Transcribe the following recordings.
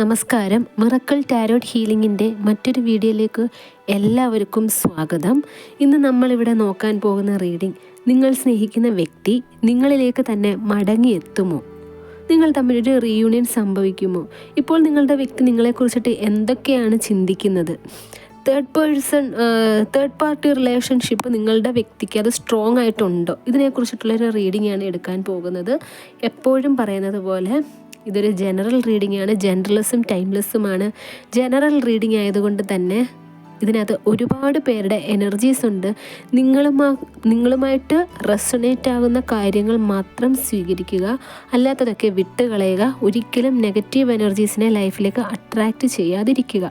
നമസ്കാരം. Miracle tarot ഹീലിംഗിന്റെ മറ്റൊരു വീഡിയോയിലേക്ക് എല്ലാവർക്കും സ്വാഗതം. ഇന്ന് നമ്മളിവിടെ നോക്കാൻ പോകുന്ന റീഡിംഗ് നിങ്ങൾ സ്നേഹിക്കുന്ന വ്യക്തി നിങ്ങളിലേക്ക് തന്നെ മടങ്ങിയെത്തുമോ? നിങ്ങൾ തമ്മിലൊരു റീയൂണിയൻ സംഭവിക്കുമോ? ഇപ്പോൾ നിങ്ങളുടെ വ്യക്തി നിങ്ങളെക്കുറിച്ചിട്ട് എന്തൊക്കെയാണ് ചിന്തിക്കുന്നത്? Third person third party relationship നിങ്ങളുടെ വ്യക്തിക്ക് അത് സ്ട്രോങ് ആയിട്ടുണ്ടോ? ഇതിനെക്കുറിച്ചിട്ടുള്ളൊരു റീഡിംഗ് ആണ് എടുക്കാൻ പോകുന്നത്. എപ്പോഴും പറയുന്നത് പോലെ ഇതൊരു ജനറൽ റീഡിംഗ് ആണ്. ജനറലിസും ടൈംലെസ്സുമാണ് ജനറൽ റീഡിംഗ് ആയതുകൊണ്ട് തന്നെ ഇതിനകത്ത് ഒരുപാട് പേരുടെ എനർജീസ് ഉണ്ട്. നിങ്ങളുമാ നിങ്ങളുമായിട്ട് റെസണേറ്റ് ആകുന്ന കാര്യങ്ങൾ മാത്രം സ്വീകരിക്കുക. അല്ലാത്തതൊക്കെ വിട്ടുകളയുക. ഒരിക്കലും നെഗറ്റീവ് എനർജീസിനെ ലൈഫിലേക്ക് അട്രാക്റ്റ് ചെയ്യാതിരിക്കുക.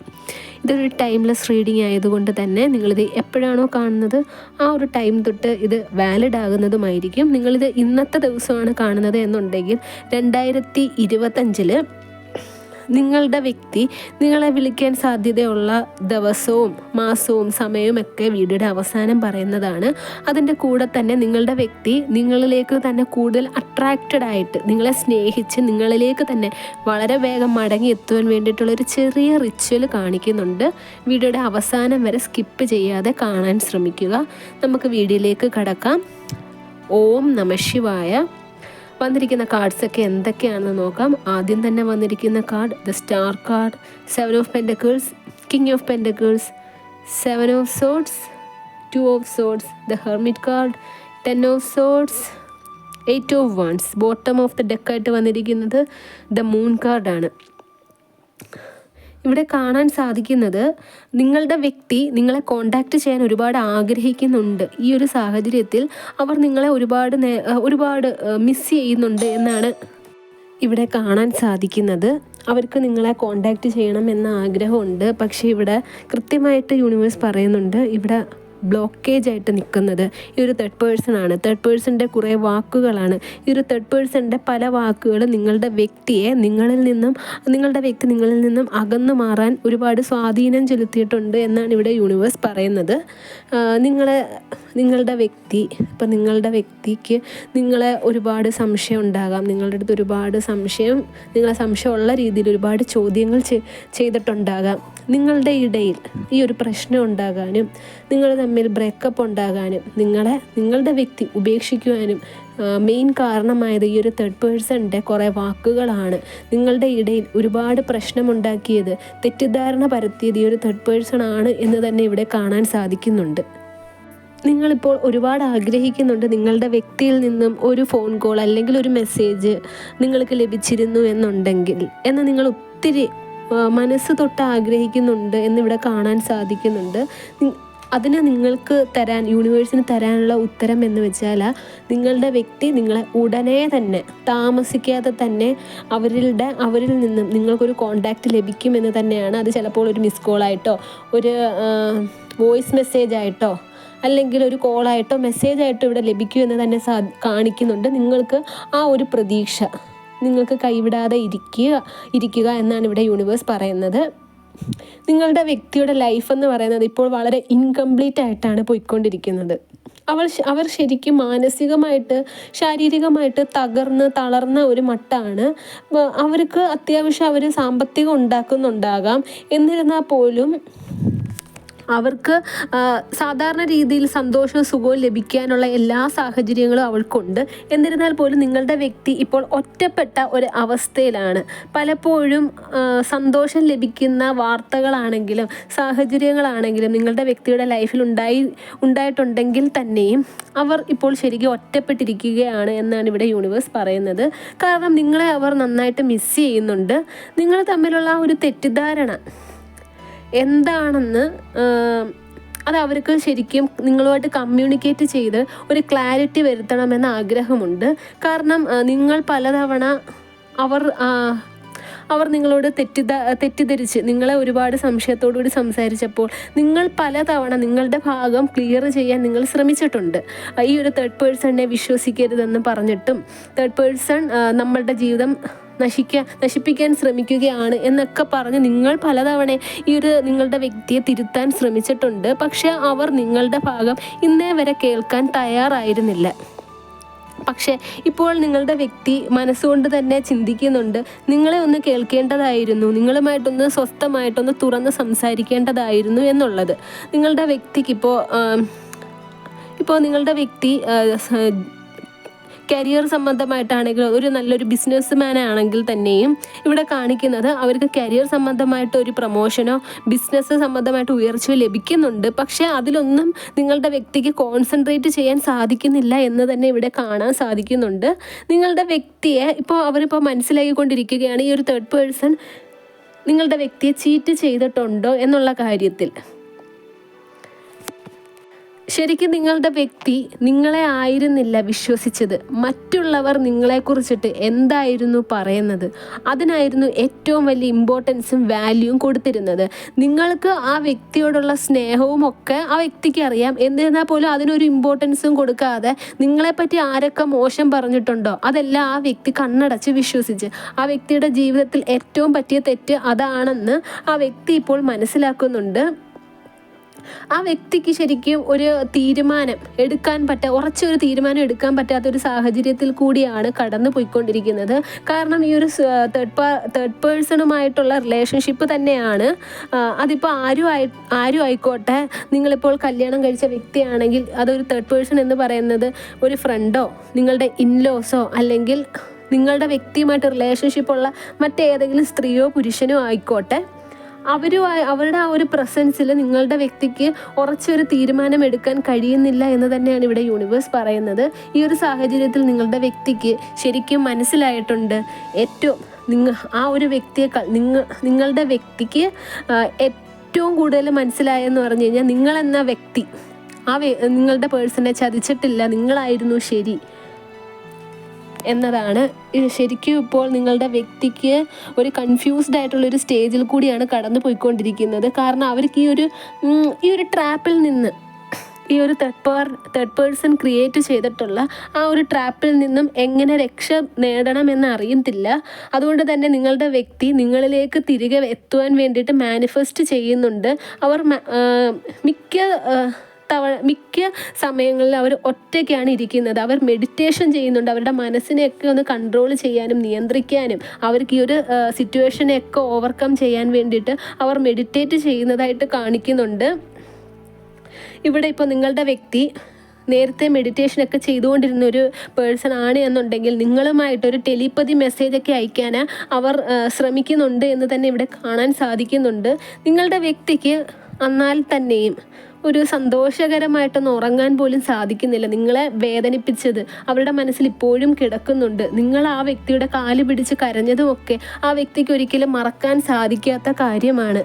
ഇതൊരു ടൈംലെസ് റീഡിംഗ് ആയതുകൊണ്ട് തന്നെ നിങ്ങളിത് എപ്പോഴാണോ കാണുന്നത് ആ ഒരു ടൈം തൊട്ട് ഇത് വാലിഡ് ആകുന്നതുമായിരിക്കും. നിങ്ങളിത് ഇന്നത്തെ ദിവസമാണ് കാണുന്നത് എന്നുണ്ടെങ്കിൽ രണ്ടായിരത്തി ഇരുപത്തഞ്ചിൽ നിങ്ങളുടെ വ്യക്തി നിങ്ങളെ വിളിക്കാൻ സാധ്യതയുള്ള ദിവസവും മാസവും സമയവും ഒക്കെ വീഡിയോയുടെ അവസാനം പറയുന്നതാണ്. അതിന്റെ കൂടെ തന്നെ നിങ്ങളുടെ വ്യക്തി നിങ്ങളിലേക്ക് തന്നെ കൂടുതൽ അട്രാക്റ്റഡ് ആയിട്ട് നിങ്ങളെ സ്നേഹിച്ച് നിങ്ങളിലേക്ക് തന്നെ വളരെ വേഗം മടങ്ങി എത്തുവാൻ വേണ്ടിയിട്ടുള്ള ഒരു ചെറിയ റിച്വൽ കാണിക്കുന്നുണ്ട്. വീഡിയോയുടെ അവസാനം വരെ സ്കിപ്പ് ചെയ്യാതെ കാണാൻ ശ്രമിക്കുക. നമുക്ക് വീഡിയോയിലേക്ക് കടക്കാം. ഓം നമ ശിവായ. വന്നിരിക്കുന്ന കാർഡ്സൊക്കെ എന്തൊക്കെയാണെന്ന് നോക്കാം. ആദ്യം തന്നെ വന്നിരിക്കുന്ന card the star card seven of pentacles king of pentacles seven of swords two of swords the hermit card ten of swords eight of wands bottom of the ഡെക്കായിട്ട് വന്നിരിക്കുന്നത് ദ മൂൺ കാർഡാണ് ഇവിടെ കാണാൻ സാധിക്കുന്നത് നിങ്ങളുടെ വ്യക്തി നിങ്ങളെ കോണ്ടാക്ട് ചെയ്യാൻ ഒരുപാട് ആഗ്രഹിക്കുന്നുണ്ട്. ഈ ഒരു സാഹചര്യത്തിൽ അവർ നിങ്ങളെ ഒരുപാട് ഒരുപാട് മിസ് ചെയ്യുന്നുണ്ട് എന്നാണ് ഇവിടെ കാണാൻ സാധിക്കുന്നത്. അവർക്ക് നിങ്ങളെ കോണ്ടാക്ട് ചെയ്യണം എന്ന ആഗ്രഹമുണ്ട്. പക്ഷേ ഇവിടെ കൃത്യമായിട്ട് യൂണിവേഴ്സ് പറയുന്നുണ്ട്. ഇവിടെ ബ്ലോക്കേജ് ആയിട്ട് നിൽക്കുന്നത് ഈ ഒരു തേർഡ് പേഴ്സൺ ആണ്. തേർഡ് പേഴ്സന്റെ കുറേ വാക്കുകളാണ്. ഈ ഒരു തേർഡ് പേഴ്സന്റെ പല വാക്കുകൾ നിങ്ങളുടെ വ്യക്തിയെ നിങ്ങളിൽ നിന്നും നിങ്ങളുടെ വ്യക്തി നിങ്ങളിൽ നിന്നും അകന്നു മാറാൻ ഒരുപാട് സ്വാധീനം ചെലുത്തിയിട്ടുണ്ട് എന്നാണ് ഇവിടെ യൂണിവേഴ്സ് പറയുന്നത്. നിങ്ങളെ നിങ്ങളുടെ വ്യക്തി ഇപ്പം നിങ്ങളുടെ വ്യക്തിക്ക് നിങ്ങളെ ഒരുപാട് സംശയം ഉണ്ടാകാം. നിങ്ങളുടെ അടുത്ത് ഒരുപാട് സംശയം നിങ്ങളെ സംശയമുള്ള രീതിയിൽ ഒരുപാട് ചോദ്യങ്ങൾ ചെയ്തിട്ടുണ്ടാകാം. നിങ്ങളുടെ ഇടയിൽ ഈ ഒരു പ്രശ്നം ഉണ്ടാകാനും നിങ്ങൾ തമ്മിൽ ബ്രേക്കപ്പ് ഉണ്ടാകാനും നിങ്ങളെ നിങ്ങളുടെ വ്യക്തി ഉപേക്ഷിക്കുവാനും മെയിൻ കാരണമായത് ഈ ഒരു തേർഡ് പേഴ്സണിന്റെ കുറേ വാക്കുകളാണ്. നിങ്ങളുടെ ഇടയിൽ ഒരുപാട് പ്രശ്നമുണ്ടാക്കിയത് തെറ്റിദ്ധാരണ പരത്തിയത് ഈ ഒരു തേർഡ് പേഴ്സൺ ആണ് എന്ന് തന്നെ ഇവിടെ കാണാൻ സാധിക്കുന്നുണ്ട്. നിങ്ങളിപ്പോൾ ഒരുപാട് ആഗ്രഹിക്കുന്നുണ്ട് നിങ്ങളുടെ വ്യക്തിയിൽ നിന്നും ഒരു ഫോൺ കോൾ അല്ലെങ്കിൽ ഒരു മെസ്സേജ് നിങ്ങൾക്ക് ലഭിച്ചിരുന്നു എന്നുണ്ടെങ്കിൽ. എന്ന് നിങ്ങൾ ഒത്തിരി മനസ്സ് തൊട്ട് ആഗ്രഹിക്കുന്നുണ്ട് എന്നിവിടെ കാണാൻ സാധിക്കുന്നുണ്ട്. അതിന് നിങ്ങൾക്ക് തരാൻ യൂണിവേഴ്സിന് തരാനുള്ള ഉത്തരം എന്ന് വെച്ചാൽ നിങ്ങളുടെ വ്യക്തി നിങ്ങളെ ഉടനെ തന്നെ താമസിക്കാതെ തന്നെ അവരുടെ അവരിൽ നിന്നും നിങ്ങൾക്കൊരു കോണ്ടാക്റ്റ് ലഭിക്കുമെന്ന് തന്നെയാണ്. അത് ചിലപ്പോൾ ഒരു മിസ് കോളായിട്ടോ ഒരു വോയിസ് മെസ്സേജ് ആയിട്ടോ അല്ലെങ്കിൽ ഒരു കോളായിട്ടോ മെസ്സേജായിട്ടോ ഇവിടെ ലഭിക്കൂ എന്ന് തന്നെ സാ കാണിക്കുന്നുണ്ട്. നിങ്ങൾക്ക് ആ ഒരു പ്രതീക്ഷ നിങ്ങൾക്ക് കൈവിടാതെ ഇരിക്കുക ഇരിക്കുക എന്നാണ് ഇവിടെ യൂണിവേഴ്സ് പറയുന്നത്. നിങ്ങളുടെ വ്യക്തിയുടെ ലൈഫ് എന്ന് പറയുന്നത് ഇപ്പോൾ വളരെ ഇൻകംപ്ലീറ്റ് ആയിട്ടാണ് പോയിക്കൊണ്ടിരിക്കുന്നത്. അവൾ അവർ ശരിക്കും മാനസികമായിട്ട് ശാരീരികമായിട്ട് തകർന്ന് തളർന്ന ഒരു മട്ടാണ്. അവർക്ക് അത്യാവശ്യം അവർ സാമ്പത്തികം ഉണ്ടാക്കുന്നുണ്ടാകാം. എന്നിരുന്നാൽ പോലും അവർക്ക് സാധാരണ രീതിയിൽ സന്തോഷവും സുഖവും ലഭിക്കാനുള്ള എല്ലാ സാഹചര്യങ്ങളും അവൾക്കുണ്ട്. എന്നിരുന്നാൽ പോലും നിങ്ങളുടെ വ്യക്തി ഇപ്പോൾ ഒറ്റപ്പെട്ട ഒരു അവസ്ഥയിലാണ്. പലപ്പോഴും സന്തോഷം ലഭിക്കുന്ന വാർത്തകളാണെങ്കിലും സാഹചര്യങ്ങളാണെങ്കിലും നിങ്ങളുടെ വ്യക്തിയുടെ ലൈഫിൽ ഉണ്ടായി ഉണ്ടായിട്ടുണ്ടെങ്കിൽ തന്നെയും അവർ ഇപ്പോൾ ശരിക്കും ഒറ്റപ്പെട്ടിരിക്കുകയാണ് എന്നാണ് ഇവിടെ യൂണിവേഴ്സ് പറയുന്നത്. കാരണം നിങ്ങളെ അവർ നന്നായിട്ട് മിസ് ചെയ്യുന്നുണ്ട്. നിങ്ങൾ തമ്മിലുള്ള ഒരു തെറ്റിദ്ധാരണ എന്താണെന്ന് അത് അവർക്ക് ശരിക്കും നിങ്ങളുമായിട്ട് കമ്മ്യൂണിക്കേറ്റ് ചെയ്ത് ഒരു ക്ലാരിറ്റി വരുത്തണമെന്ന് ആഗ്രഹമുണ്ട്. കാരണം നിങ്ങൾ പലതവണ അവർ അവർ നിങ്ങളോട് തെറ്റിദ്ധ തെറ്റിദ്ധരിച്ച് നിങ്ങളെ ഒരുപാട് സംശയത്തോടുകൂടി സംസാരിച്ചപ്പോൾ നിങ്ങൾ പലതവണ നിങ്ങളുടെ ഭാഗം ക്ലിയർ ചെയ്യാൻ നിങ്ങൾ ശ്രമിച്ചിട്ടുണ്ട്. ഈ ഒരു തേർഡ് പേഴ്സണിനെ വിശ്വസിക്കരുതെന്ന് പറഞ്ഞിട്ടും തേർഡ് പേഴ്സൺ നമ്മളുടെ ജീവിതം നശിക്കാൻ നശിപ്പിക്കാൻ ശ്രമിക്കുകയാണ് എന്നൊക്കെ പറഞ്ഞ് നിങ്ങൾ പലതവണ ഈ ഒരു നിങ്ങളുടെ വ്യക്തിയെ തിരുത്താൻ ശ്രമിച്ചിട്ടുണ്ട്. പക്ഷേ അവർ നിങ്ങളുടെ ഭാഗം ഇന്നേ വരെ കേൾക്കാൻ തയ്യാറായിരുന്നില്ല. പക്ഷേ ഇപ്പോൾ നിങ്ങളുടെ വ്യക്തി മനസ്സുകൊണ്ട് തന്നെ ചിന്തിക്കുന്നുണ്ട്. നിങ്ങളെ ഒന്ന് കേൾക്കേണ്ടതായിരുന്നു. നിങ്ങളുമായിട്ടൊന്ന് സ്വസ്ഥമായിട്ടൊന്ന് തുറന്ന് സംസാരിക്കേണ്ടതായിരുന്നു എന്നുള്ളത്. നിങ്ങളുടെ വ്യക്തിക്ക് ഇപ്പോൾ ഇപ്പോൾ നിങ്ങളുടെ വ്യക്തി കരിയർ സംബന്ധമായിട്ടാണെങ്കിൽ ഒരു നല്ലൊരു ബിസിനസ് മാൻ ആണെങ്കിൽ തന്നെയും ഇവിടെ കാണിക്കുന്നത് അവർക്ക് കരിയർ സംബന്ധമായിട്ട് ഒരു പ്രൊമോഷനോ ബിസിനസ് സംബന്ധമായിട്ട് ഉയർച്ചയോ ലഭിക്കുന്നുണ്ട്. പക്ഷേ അതിലൊന്നും നിങ്ങളുടെ വ്യക്തിക്ക് കോൺസെൻട്രേറ്റ് ചെയ്യാൻ സാധിക്കുന്നില്ല എന്ന് തന്നെ ഇവിടെ കാണാൻ സാധിക്കുന്നുണ്ട്. നിങ്ങളുടെ വ്യക്തിയെ ഇപ്പോൾ അവരിപ്പോൾ മനസ്സിലാക്കിക്കൊണ്ടിരിക്കുകയാണ് ഈ ഒരു തേർഡ് പേഴ്സൺ നിങ്ങളുടെ വ്യക്തിയെ ചീറ്റ് ചെയ്തിട്ടുണ്ടോ എന്നുള്ള കാര്യത്തിൽ. ശരിക്കും നിങ്ങളുടെ വ്യക്തി നിങ്ങളെ ആയിരുന്നില്ല വിശ്വസിച്ചത്. മറ്റുള്ളവർ നിങ്ങളെക്കുറിച്ചിട്ട് എന്തായിരുന്നു പറയുന്നത്? അതിനായിരുന്നു ഏറ്റവും വലിയ ഇമ്പോർട്ടൻസും വാല്യൂവും കൊടുത്തിരുന്നത്. നിങ്ങൾക്ക് ആ വ്യക്തിയോടുള്ള സ്നേഹവും ഒക്കെ ആ വ്യക്തിക്ക് അറിയാം. എന്നിരുന്നാൽ പോലും അതിനൊരു ഇമ്പോർട്ടൻസും കൊടുക്കാതെ നിങ്ങളെപ്പറ്റി ആരൊക്കെ മോശം പറഞ്ഞിട്ടുണ്ടോ? അതെല്ലാം ആ വ്യക്തി കണ്ണടച്ച് വിശ്വസിച്ച് ആ വ്യക്തിയുടെ ജീവിതത്തിൽ ഏറ്റവും പറ്റിയ തെറ്റ് അതാണെന്ന് ആ വ്യക്തി ഇപ്പോൾ മനസ്സിലാക്കുന്നുണ്ട്. ആ വ്യക്തിക്ക് ശരിക്കും ഒരു തീരുമാനം എടുക്കാൻ പറ്റ ഉറച്ചൊരു തീരുമാനം എടുക്കാൻ പറ്റാത്ത ഒരു സാഹചര്യത്തിൽ കൂടിയാണ് കടന്നു പോയിക്കൊണ്ടിരിക്കുന്നത്. കാരണം ഈ ഒരു തേർഡ് തേർഡ് പേഴ്സണുമായിട്ടുള്ള റിലേഷൻഷിപ്പ് തന്നെയാണ്. അതിപ്പോൾ ആരും ആയി ആരും ആയിക്കോട്ടെ? നിങ്ങളിപ്പോൾ കല്യാണം കഴിച്ച വ്യക്തിയാണെങ്കിൽ അതൊരു തേർഡ് പേഴ്സൺ എന്ന് പറയുന്നത് ഒരു ഫ്രണ്ടോ നിങ്ങളുടെ ഇൻലോസോ അല്ലെങ്കിൽ നിങ്ങളുടെ വ്യക്തിയുമായിട്ട് റിലേഷൻഷിപ്പുള്ള മറ്റേതെങ്കിലും സ്ത്രീയോ പുരുഷനോ ആയിക്കോട്ടെ. അവരുമായി അവരുടെ ആ ഒരു പ്രസൻസിൽ നിങ്ങളുടെ വ്യക്തിക്ക് ഉറച്ചൊരു തീരുമാനം എടുക്കാൻ കഴിയുന്നില്ല എന്ന് തന്നെയാണ് ഇവിടെ യൂണിവേഴ്സ് പറയുന്നത്. ഈ ഒരു സാഹചര്യത്തിൽ നിങ്ങളുടെ വ്യക്തിക്ക് ശരിക്കും മനസ്സിലായിട്ടുണ്ട് ഏറ്റവും നിങ്ങൾ ആ ഒരു വ്യക്തിയേക്കാൾ നിങ്ങൾ നിങ്ങളുടെ വ്യക്തിക്ക് ഏറ്റവും കൂടുതൽ മനസ്സിലായെന്ന് പറഞ്ഞു കഴിഞ്ഞാൽ നിങ്ങളെന്ന വ്യക്തി. ആ നിങ്ങളുടെ പേഴ്സണെ ചതിച്ചിട്ടില്ല നിങ്ങളായിരുന്നു ശരി. എന്നതാണ്. ശരിക്കും ഇപ്പോൾ നിങ്ങളുടെ വ്യക്തിക്ക് ഒരു കൺഫ്യൂസ്ഡ് ആയിട്ടുള്ള ഒരു സ്റ്റേജിൽ കൂടിയാണ് കടന്നു പോയിക്കൊണ്ടിരിക്കുന്നത്. കാരണം അവർക്ക് ഈ ഒരു ഈ ഒരു ട്രാപ്പിൽ നിന്ന് ഈ ഒരു തേർഡ് പേർ തേർഡ് പേഴ്സൺ ക്രിയേറ്റ് ചെയ്തിട്ടുള്ള ആ ഒരു ട്രാപ്പിൽ നിന്നും എങ്ങനെ രക്ഷ നേടണമെന്ന് അറിയത്തില്ല. അതുകൊണ്ട് തന്നെ നിങ്ങളുടെ വ്യക്തി നിങ്ങളിലേക്ക് തിരികെ എത്തുവാൻ വേണ്ടിയിട്ട് മാനിഫെസ്റ്റ് ചെയ്യുന്നുണ്ട്. അവർ മിക്ക ആ, തവണ മിക്ക സമയങ്ങളിൽ അവർ ഒറ്റയ്ക്കാണ് ഇരിക്കുന്നത്. അവർ മെഡിറ്റേഷൻ ചെയ്യുന്നുണ്ട്. അവരുടെ മനസ്സിനെയൊക്കെ ഒന്ന് കൺട്രോൾ ചെയ്യാനും നിയന്ത്രിക്കാനും അവർക്ക് ഈ ഒരു സിറ്റുവേഷനെയൊക്കെ ഓവർകം ചെയ്യാൻ വേണ്ടിയിട്ട് അവർ മെഡിറ്റേറ്റ് ചെയ്യുന്നതായിട്ട് കാണിക്കുന്നുണ്ട്. ഇവിടെ ഇപ്പോൾ നിങ്ങളുടെ വ്യക്തി നേരത്തെ മെഡിറ്റേഷനൊക്കെ ചെയ്തുകൊണ്ടിരുന്ന ഒരു പേഴ്സൺ ആണ് എന്നുണ്ടെങ്കിൽ നിങ്ങളുമായിട്ടൊരു ടെലിപ്പതി മെസ്സേജൊക്കെ അയക്കാൻ അവർ ശ്രമിക്കുന്നുണ്ട് എന്ന് തന്നെ ഇവിടെ കാണാൻ സാധിക്കുന്നുണ്ട്. നിങ്ങളുടെ വ്യക്തിക്ക് എന്നാൽ തന്നെയും ഒരു സന്തോഷകരമായിട്ടൊന്ന് ഉറങ്ങാൻ പോലും സാധിക്കുന്നില്ല. നിങ്ങളെ വേദനിപ്പിച്ചത് അവരുടെ മനസ്സിൽ ഇപ്പോഴും കിടക്കുന്നുണ്ട്. നിങ്ങൾ ആ വ്യക്തിയുടെ കാൽ പിടിച്ച് കരഞ്ഞതുമൊക്കെ ആ വ്യക്തിക്ക് ഒരിക്കലും മറക്കാൻ സാധിക്കാത്ത കാര്യമാണ്.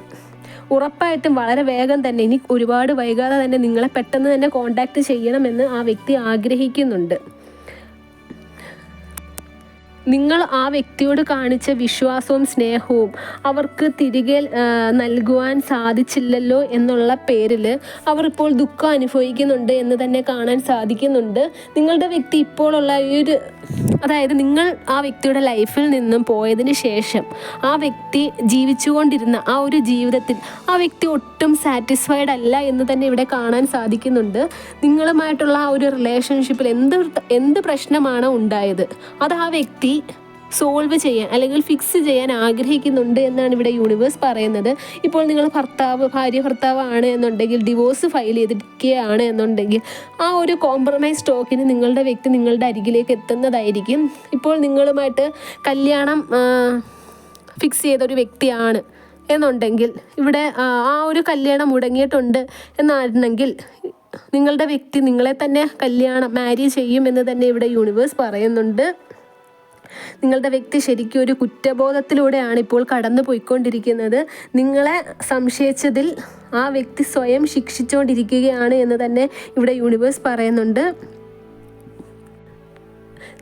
ഉറപ്പായിട്ടും വളരെ വേഗം തന്നെ ഇനി ഒരുപാട് വൈകാതെ തന്നെ നിങ്ങളെ പെട്ടെന്ന് തന്നെ കോണ്ടാക്ട് ചെയ്യണമെന്ന് ആ വ്യക്തി ആഗ്രഹിക്കുന്നുണ്ട്. നിങ്ങൾ ആ വ്യക്തിയോട് കാണിച്ച വിശ്വാസവും സ്നേഹവും അവർക്ക് തിരികെ നൽകുവാൻ സാധിച്ചില്ലല്ലോ എന്നുള്ള പേരിൽ അവർ ഇപ്പോൾ ദുഃഖം അനുഭവിക്കുന്നുണ്ട് എന്ന് തന്നെ കാണാൻ സാധിക്കുന്നുണ്ട്. നിങ്ങളുടെ വ്യക്തി ഇപ്പോഴുള്ള ഈ ഒരു അതായത് നിങ്ങൾ ആ വ്യക്തിയുടെ ലൈഫിൽ നിന്നും പോയതിന് ശേഷം ആ വ്യക്തി ജീവിച്ചുകൊണ്ടിരുന്ന ആ ഒരു ജീവിതത്തിൽ ആ വ്യക്തി ഒട്ടും സാറ്റിസ്ഫൈഡ് അല്ല എന്ന് തന്നെ ഇവിടെ കാണാൻ സാധിക്കുന്നുണ്ട്. നിങ്ങളുമായിട്ടുള്ള ആ ഒരു റിലേഷൻഷിപ്പിൽ എന്ത് എന്ത് പ്രശ്നമാണ് ഉണ്ടായത് അത് ആ വ്യക്തി സോൾവ് ചെയ്യാൻ അല്ലെങ്കിൽ ഫിക്സ് ചെയ്യാൻ ആഗ്രഹിക്കുന്നുണ്ട് എന്നാണ് ഇവിടെ യൂണിവേഴ്സ് പറയുന്നത്. ഇപ്പോൾ നിങ്ങൾ ഭർത്താവ് ഭാര്യ ഭർത്താവാണ് എന്നുണ്ടെങ്കിൽ ഡിവോഴ്സ് ഫയൽ ചെയ്തിരിക്കുകയാണ് എന്നുണ്ടെങ്കിൽ ആ ഒരു കോംപ്രമൈസ് ടോക്കിന് നിങ്ങളുടെ വ്യക്തി നിങ്ങളുടെ അരികിലേക്ക് എത്തുന്നതായിരിക്കും. ഇപ്പോൾ നിങ്ങളുമായിട്ട് കല്യാണം ഫിക്സ് ചെയ്ത ഒരു വ്യക്തിയാണ് എന്നുണ്ടെങ്കിൽ ഇവിടെ ആ, ഒരു കല്യാണം മുടങ്ങിയിട്ടുണ്ട് എന്നായിരുന്നെങ്കിൽ നിങ്ങളുടെ വ്യക്തി നിങ്ങളെ തന്നെ കല്യാണം മാരി ചെയ്യും എന്ന് തന്നെ ഇവിടെ യൂണിവേഴ്സ് പറയുന്നുണ്ട്. നിങ്ങളുടെ വ്യക്തി ശരിക്കും ഒരു കുറ്റബോധത്തിലൂടെയാണ് ഇപ്പോൾ കടന്നു പോയിക്കൊണ്ടിരിക്കുന്നത്. നിങ്ങളെ സംശയിച്ചതിൽ ആ വ്യക്തി സ്വയം ശിക്ഷിച്ചുകൊണ്ടിരിക്കുകയാണ് എന്ന് തന്നെ ഇവിടെ യൂണിവേഴ്സ് പറയുന്നുണ്ട്.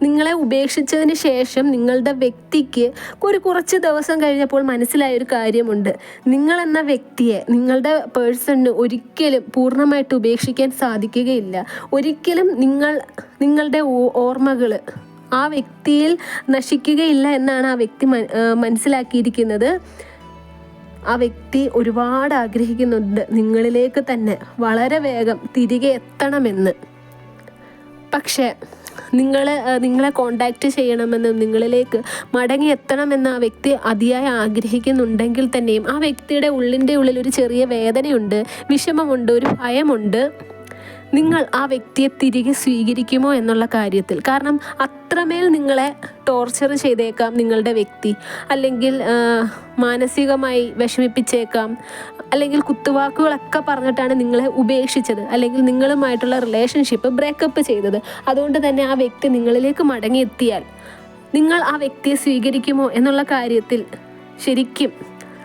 നിങ്ങളെ ഉപേക്ഷിച്ചതിന് ശേഷം നിങ്ങളുടെ വ്യക്തിക്ക് ഒരു കുറച്ച് ദിവസം കഴിഞ്ഞപ്പോൾ മനസ്സിലായ ഒരു കാര്യമുണ്ട്. നിങ്ങളെന്ന വ്യക്തിയെ നിങ്ങളുടെ പേഴ്സണിന് ഒരിക്കലും പൂർണമായിട്ട് ഉപേക്ഷിക്കാൻ സാധിക്കുകയില്ല. ഒരിക്കലും നിങ്ങൾ നിങ്ങളുടെ ഓർമ്മകൾ ആ വ്യക്തിയിൽ നശിക്കുകയില്ല എന്നാണ് ആ വ്യക്തി മനസ്സിലാക്കിയിരിക്കുന്നത്. ആ വ്യക്തി ഒരുപാട് ആഗ്രഹിക്കുന്നുണ്ട് നിങ്ങളിലേക്ക് തന്നെ വളരെ വേഗം തിരികെ എത്തണമെന്ന്. പക്ഷേ നിങ്ങൾ നിങ്ങളെ കോണ്ടാക്റ്റ് ചെയ്യണമെന്നും നിങ്ങളിലേക്ക് മടങ്ങി എത്തണമെന്ന് ആ വ്യക്തി അതിയായി ആഗ്രഹിക്കുന്നുണ്ടെങ്കിൽ തന്നെയും ആ വ്യക്തിയുടെ ഉള്ളിന്റെ ഉള്ളിൽ ഒരു ചെറിയ വേദനയുണ്ട് വിഷമമുണ്ട് ഒരു ഭയമുണ്ട്. നിങ്ങൾ ആ വ്യക്തിയെ തിരികെ സ്വീകരിക്കുമോ എന്നുള്ള കാര്യത്തിൽ. കാരണം അത്രമേൽ നിങ്ങളെ ടോർച്ചർ ചെയ്തേക്കാം നിങ്ങളുടെ വ്യക്തി. അല്ലെങ്കിൽ മാനസികമായി വിഷമിപ്പിച്ചേക്കാം. അല്ലെങ്കിൽ കുത്തുവാക്കുകളൊക്കെ പറഞ്ഞിട്ടാണ് നിങ്ങളെ ഉപേക്ഷിച്ചത്. അല്ലെങ്കിൽ നിങ്ങളുമായിട്ടുള്ള റിലേഷൻഷിപ്പ് ബ്രേക്കപ്പ് ചെയ്തത്. അതുകൊണ്ട് തന്നെ ആ വ്യക്തി നിങ്ങളിലേക്ക് മടങ്ങിയെത്തിയാൽ നിങ്ങൾ ആ വ്യക്തിയെ സ്വീകരിക്കുമോ എന്നുള്ള കാര്യത്തിൽ ശരിക്കും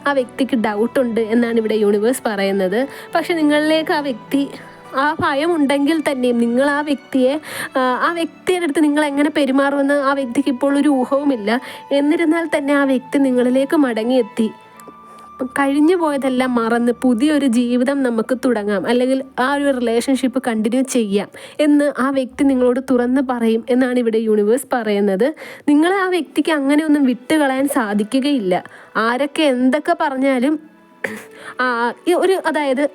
ആ വ്യക്തിക്ക് ഡൗട്ടുണ്ട് എന്നാണ് ഇവിടെ യൂണിവേഴ്സ് പറയുന്നത്. പക്ഷെ നിങ്ങളിലേക്ക് ആ വ്യക്തി ആ ഭയം ഉണ്ടെങ്കിൽ തന്നെയും നിങ്ങൾ ആ വ്യക്തിയെ ആ, വ്യക്തിയുടെ അടുത്ത് നിങ്ങൾ എങ്ങനെ പെരുമാറുമെന്ന് ആ വ്യക്തിക്ക് ഇപ്പോൾ ഒരു ഊഹവുമില്ല. എന്നിരുന്നാൽ തന്നെ ആ വ്യക്തി നിങ്ങളിലേക്ക് മടങ്ങിയെത്തി. കഴിഞ്ഞു പോയതെല്ലാം മറന്ന് പുതിയൊരു ജീവിതം നമുക്ക് തുടങ്ങാം. അല്ലെങ്കിൽ ആ ഒരു റിലേഷൻഷിപ്പ് കണ്ടിന്യൂ ചെയ്യാം എന്ന് ആ വ്യക്തി നിങ്ങളോട് തുറന്ന് പറയും എന്നാണ് ഇവിടെ യൂണിവേഴ്സ് പറയുന്നത്. നിങ്ങൾ ആ വ്യക്തിക്ക് അങ്ങനെ ഒന്നും വിട്ടുകളയാൻ സാധിക്കുകയില്ല. ആരൊക്കെ എന്തൊക്കെ പറഞ്ഞാലും ഒരു അതായത്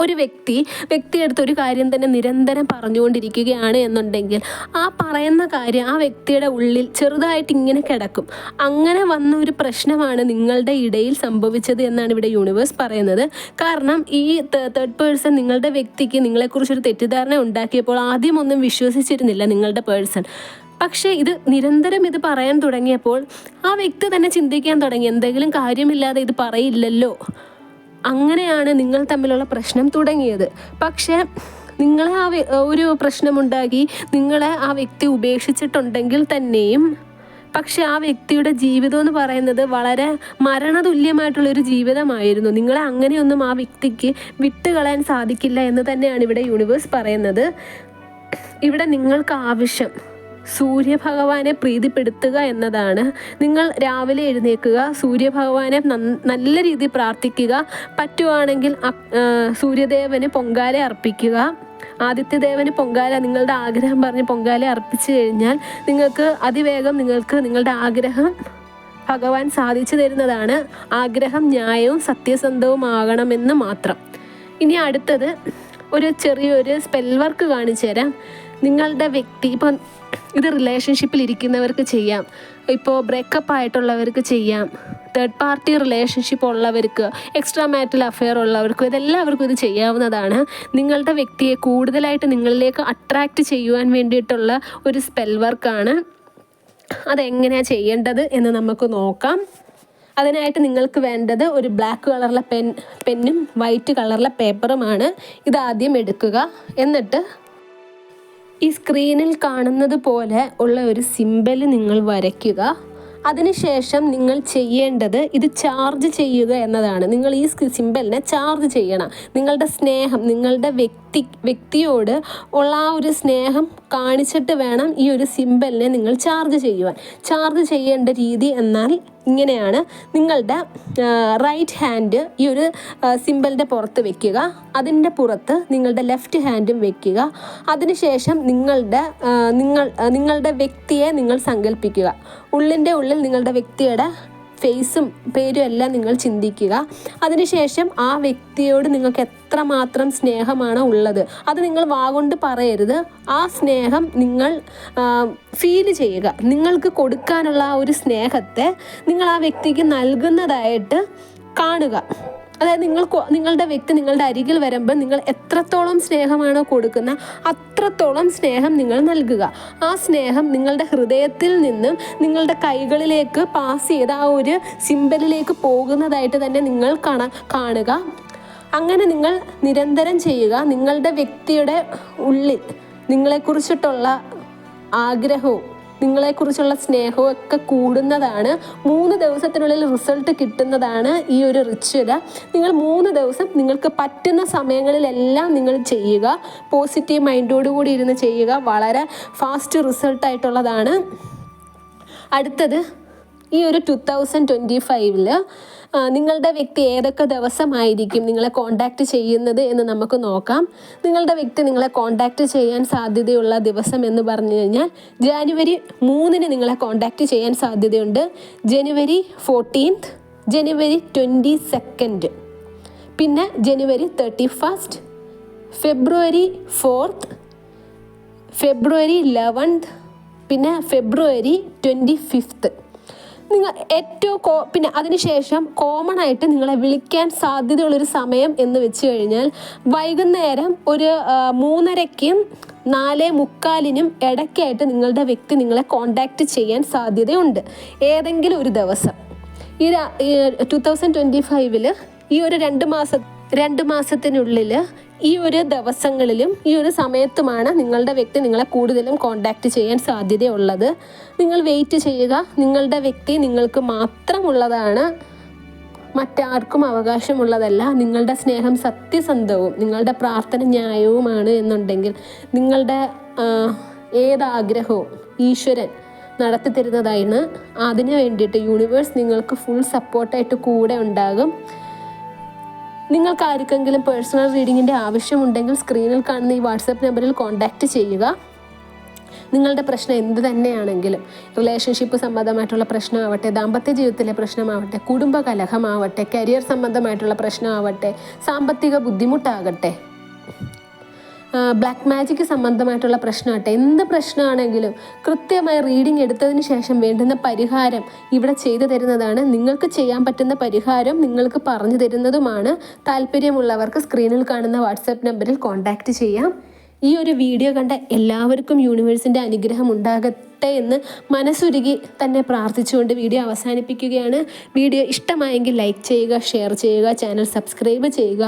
ഒരു വ്യക്തി വ്യക്തിയെടുത്ത് ഒരു കാര്യം തന്നെ നിരന്തരം പറഞ്ഞുകൊണ്ടിരിക്കുകയാണ് എന്നുണ്ടെങ്കിൽ ആ പറയുന്ന കാര്യം ആ വ്യക്തിയുടെ ഉള്ളിൽ ചെറുതായിട്ട് ഇങ്ങനെ കിടക്കും. അങ്ങനെ വന്ന ഒരു പ്രശ്നമാണ് നിങ്ങളുടെ ഇടയിൽ സംഭവിച്ചത് എന്നാണ് ഇവിടെ യൂണിവേഴ്സ് പറയുന്നത്. കാരണം ഈ തേർഡ് പേഴ്സൺ നിങ്ങളുടെ വ്യക്തിക്ക് നിങ്ങളെക്കുറിച്ചൊരു തെറ്റിദ്ധാരണ ഉണ്ടാക്കിയപ്പോൾ ആദ്യമൊന്നും വിശ്വസിച്ചിരുന്നില്ല നിങ്ങളുടെ പേഴ്സൺ പക്ഷേ ഇത് നിരന്തരം ഇത് പറയാൻ തുടങ്ങിയപ്പോൾ ആ വ്യക്തി തന്നെ ചിന്തിക്കാൻ തുടങ്ങി. എന്തെങ്കിലും കാര്യമില്ലാതെ ഇത് പറയില്ലല്ലോ. അങ്ങനെയാണ് നിങ്ങൾ തമ്മിലുള്ള പ്രശ്നം തുടങ്ങിയത്. പക്ഷേ നിങ്ങളെ ആ ഒരു പ്രശ്നമുണ്ടാക്കി നിങ്ങളെ ആ വ്യക്തി ഉപേക്ഷിച്ചിട്ടുണ്ടെങ്കിൽ തന്നെയും പക്ഷെ ആ വ്യക്തിയുടെ ജീവിതം എന്ന് പറയുന്നത് വളരെ മരണതുല്യമായിട്ടുള്ളൊരു ജീവിതമായിരുന്നു. നിങ്ങളെ അങ്ങനെയൊന്നും ആ വ്യക്തിക്ക് വിട്ടുകളയാൻ സാധിക്കില്ല എന്ന് തന്നെയാണ് ഇവിടെ യൂണിവേഴ്സ് പറയുന്നത്. ഇവിടെ നിങ്ങൾക്ക് ആവശ്യം സൂര്യഭഗവാനെ പ്രീതിപ്പെടുത്തുക എന്നതാണ്. നിങ്ങൾ രാവിലെ എഴുന്നേൽക്കുക സൂര്യഭഗവാനെ നല്ല രീതിയിൽ പ്രാർത്ഥിക്കുക പറ്റുവാണെങ്കിൽ സൂര്യദേവന് പൊങ്കാല അർപ്പിക്കുക. ആദിത്യദേവന് പൊങ്കാല നിങ്ങളുടെ ആഗ്രഹം പറഞ്ഞ് പൊങ്കാല അർപ്പിച്ചു കഴിഞ്ഞാൽ നിങ്ങൾക്ക് അതിവേഗം നിങ്ങൾക്ക് നിങ്ങളുടെ ആഗ്രഹം ഭഗവാൻ സാധിച്ചു തരുന്നതാണ്. ആഗ്രഹം ന്യായവും സത്യസന്ധവുമാകണമെന്ന് മാത്രം. ഇനി അടുത്തത് ഒരു ചെറിയൊരു സ്പെൽ വർക്ക് കാണിച്ചു തരാം. നിങ്ങളുടെ വ്യക്തി ഇപ്പം ഇത് റിലേഷൻഷിപ്പിൽ ഇരിക്കുന്നവർക്ക് ചെയ്യാം. ഇപ്പോൾ ബ്രേക്കപ്പ് ആയിട്ടുള്ളവർക്ക് ചെയ്യാം. തേർഡ് പാർട്ടി റിലേഷൻഷിപ്പ് ഉള്ളവർക്ക് എക്സ്ട്രാ മാരിറ്റൽ അഫെയർ ഉള്ളവർക്കും ഇതെല്ലാവർക്കും ഇത് ചെയ്യാവുന്നതാണ്. നിങ്ങളുടെ വ്യക്തിയെ കൂടുതലായിട്ട് നിങ്ങളിലേക്ക് അട്രാക്റ്റ് ചെയ്യുവാൻ വേണ്ടിയിട്ടുള്ള ഒരു സ്പെൽ വർക്കാണ് അതെങ്ങനെയാണ് ചെയ്യേണ്ടത് എന്ന് നമുക്ക് നോക്കാം. അതിനായിട്ട് നിങ്ങൾക്ക് വേണ്ടത് ഒരു ബ്ലാക്ക് കളറിലെ പെൻ പെന്നും വൈറ്റ് കളറിലെ പേപ്പറുമാണ് ഇതാദ്യം എടുക്കുക. എന്നിട്ട് ഈ സ്ക്രീനിൽ കാണുന്നത് പോലെ ഉള്ള ഒരു സിമ്പൽ നിങ്ങൾ വരയ്ക്കുക. അതിനുശേഷം നിങ്ങൾ ചെയ്യേണ്ടത് ഇത് ചാർജ് ചെയ്യുക എന്നതാണ്. നിങ്ങൾ ഈ സിമ്പലിനെ ചാർജ് ചെയ്യണം. നിങ്ങളുടെ സ്നേഹം നിങ്ങളുടെ വ്യക്തി വ്യക്തിയോട് ഉള്ള ആ ഒരു സ്നേഹം കാണിച്ചിട്ട് വേണം ഈ ഒരു സിമ്പലിനെ നിങ്ങൾ ചാർജ് ചെയ്യുവാൻ. ചാർജ് ചെയ്യേണ്ട രീതി എന്നാൽ ഇങ്ങനെയാണ് നിങ്ങളുടെ റൈറ്റ് ഹാൻഡ് ഈ ഒരു സിമ്പിളിന്റെ പുറത്ത് വെക്കുക. അതിന്റെ പുറത്ത് നിങ്ങളുടെ ലെഫ്റ്റ് ഹാൻഡും വെക്കുക. അതിനുശേഷം നിങ്ങളുടെ നിങ്ങൾ നിങ്ങളുടെ വ്യക്തിയെ നിങ്ങൾ സങ്കല്പിക്കുക ഉള്ളിന്റെ ഉള്ളിൽ നിങ്ങളുടെ വ്യക്തിയുടെ ഫേസും പേരും എല്ലാം നിങ്ങൾ ചിന്തിക്കുക. അതിനുശേഷം ആ വ്യക്തിയോട് നിങ്ങൾക്ക് എത്രമാത്രം സ്നേഹമാണ് ഉള്ളത് അത് നിങ്ങൾ വാഗൊണ്ട് പറയരുത്. ആ സ്നേഹം നിങ്ങൾ ഫീൽ ചെയ്യുക. നിങ്ങൾക്ക് കൊടുക്കാനുള്ള ആ ഒരു സ്നേഹത്തെ നിങ്ങൾ ആ വ്യക്തിക്ക് നൽകുന്നതായിട്ട് കാണുക. അതായത് നിങ്ങൾ നിങ്ങളുടെ വ്യക്തി നിങ്ങളുടെ അരികിൽ വരുമ്പോൾ നിങ്ങൾ എത്രത്തോളം സ്നേഹമാണോ കൊടുക്കുന്ന അത്രത്തോളം സ്നേഹം നിങ്ങൾ നൽകുക. ആ സ്നേഹം നിങ്ങളുടെ ഹൃദയത്തിൽ നിന്നും നിങ്ങളുടെ കൈകളിലേക്ക് പാസ് ചെയ്ത് ആ ഒരു സിമ്പലിലേക്ക് പോകുന്നതായിട്ട് തന്നെ നിങ്ങൾ കാണ കാണുക. അങ്ങനെ നിങ്ങൾ നിരന്തരം ചെയ്യുക. നിങ്ങളുടെ വ്യക്തിയുടെ ഉള്ളിൽ നിങ്ങളെക്കുറിച്ചിട്ടുള്ള ആഗ്രഹവും നിങ്ങളെക്കുറിച്ചുള്ള സ്നേഹവും ഒക്കെ കൂടുന്നതാണ്. മൂന്ന് ദിവസത്തിനുള്ളിൽ റിസൾട്ട് കിട്ടുന്നതാണ് ഈ ഒരു റിച്വൽ നിങ്ങൾ മൂന്ന് ദിവസം നിങ്ങൾക്ക് പറ്റുന്ന സമയങ്ങളിലെല്ലാം നിങ്ങൾ ചെയ്യുക. പോസിറ്റീവ് മൈൻഡോടുകൂടി ഇരുന്ന് ചെയ്യുക. വളരെ ഫാസ്റ്റ് റിസൾട്ടായിട്ടുള്ളതാണ് അടുത്തത് ഈ ഒരു ടു തൗസൻഡ് ട്വന്റി ഫൈവിൽ നിങ്ങളുടെ വ്യക്തി ഏതൊക്കെ ദിവസമായിരിക്കും നിങ്ങളെ കോണ്ടാക്ട് ചെയ്യുന്നത് എന്ന് നമുക്ക് നോക്കാം. നിങ്ങളുടെ വ്യക്തി നിങ്ങളെ കോണ്ടാക്ട് ചെയ്യാൻ സാധ്യതയുള്ള ദിവസം എന്ന് പറഞ്ഞു കഴിഞ്ഞാൽ ജാനുവരി മൂന്നിന് നിങ്ങളെ കോണ്ടാക്ട് ചെയ്യാൻ സാധ്യതയുണ്ട്. January fourteenth January twenty second പിന്നെ January thirty first February fourth February eleventh പിന്നെ ഫെബ്രുവരി ട്വന്റി ഫിഫ്ത്ത് നിങ്ങൾ ഏറ്റവും കോ പിന്നെ അതിനുശേഷം കോമൺ ആയിട്ട് നിങ്ങളെ വിളിക്കാൻ സാധ്യതയുള്ളൊരു സമയം എന്ന് വെച്ച് കഴിഞ്ഞാൽ വൈകുന്നേരം ഒരു മൂന്നരയ്ക്കും നാല് മുക്കാലിനും ഇടയ്ക്കായിട്ട് നിങ്ങളുടെ വ്യക്തി നിങ്ങളെ കോണ്ടാക്റ്റ് ചെയ്യാൻ സാധ്യതയുണ്ട്. ഏതെങ്കിലും ഒരു ദിവസം. ഈ ടു തൗസൻഡ് ട്വന്റി ഫൈവിൽ ഈ ഒരു രണ്ട് മാസം രണ്ട് മാസത്തിനുള്ളിൽ ഈ ഒരു ദിവസങ്ങളിലും ഈ ഒരു സമയത്തുമാണ് നിങ്ങളുടെ വ്യക്തി നിങ്ങളെ കൂടുതലും കോണ്ടാക്ട് ചെയ്യാൻ സാധ്യതയുള്ളത്. നിങ്ങൾ വെയിറ്റ് ചെയ്യുക. നിങ്ങളുടെ വ്യക്തി നിങ്ങൾക്ക് മാത്രമുള്ളതാണ്. മറ്റാർക്കും അവകാശമുള്ളതല്ല. നിങ്ങളുടെ സ്നേഹം സത്യസന്ധവും നിങ്ങളുടെ പ്രാർത്ഥന ന്യായവുമാണ് എന്നുണ്ടെങ്കിൽ നിങ്ങളുടെ ഏതാഗ്രഹവും ഈശ്വരൻ നടത്തി തരുന്നതായിരുന്നു അതിനു വേണ്ടിയിട്ട് യൂണിവേഴ്സ് നിങ്ങൾക്ക് ഫുൾ സപ്പോർട്ടായിട്ട് കൂടെ ഉണ്ടാകും. നിങ്ങൾക്ക് ആർക്കെങ്കിലും പേഴ്സണൽ റീഡിങ്ങിന്റെ ആവശ്യമുണ്ടെങ്കിൽ സ്ക്രീനിൽ കാണുന്ന ഈ വാട്സപ്പ് നമ്പറിൽ കോൺടാക്റ്റ് ചെയ്യുക. നിങ്ങളുടെ പ്രശ്നം എന്ത് തന്നെയാണെങ്കിലും റിലേഷൻഷിപ്പ് സംബന്ധമായിട്ടുള്ള പ്രശ്നമാവട്ടെ ദാമ്പത്യ ജീവിതത്തിലെ പ്രശ്നമാവട്ടെ കുടുംബകലഹമാവട്ടെ കരിയർ സംബന്ധമായിട്ടുള്ള പ്രശ്നമാവട്ടെ സാമ്പത്തിക ബുദ്ധിമുട്ടാകട്ടെ ബ്ലാക്ക് മാജിക്ക് സംബന്ധമായിട്ടുള്ള പ്രശ്നമാകട്ടെ. എന്ത് പ്രശ്നമാണെങ്കിലും കൃത്യമായി റീഡിംഗ് എടുത്തതിന് ശേഷം വേണ്ടുന്ന പരിഹാരം ഇവിടെ ചെയ്തു തരുന്നതാണ്. നിങ്ങൾക്ക് ചെയ്യാൻ പറ്റുന്ന പരിഹാരം നിങ്ങൾക്ക് പറഞ്ഞു തരുന്നതുമാണ്. താല്പര്യമുള്ളവർക്ക് സ്ക്രീനിൽ കാണുന്ന വാട്സാപ്പ് നമ്പറിൽ കോൺടാക്റ്റ് ചെയ്യാം. ഈ ഒരു വീഡിയോ കണ്ട എല്ലാവർക്കും യൂണിവേഴ്സിന്റെ അനുഗ്രഹം ഉണ്ടാകട്ടെ എന്ന് മനസ്സുരുകി തന്നെ പ്രാർത്ഥിച്ചുകൊണ്ട് വീഡിയോ അവസാനിപ്പിക്കുകയാണ്. വീഡിയോ ഇഷ്ടമായെങ്കിൽ ലൈക്ക് ചെയ്യുക ഷെയർ ചെയ്യുക ചാനൽ സബ്സ്ക്രൈബ് ചെയ്യുക.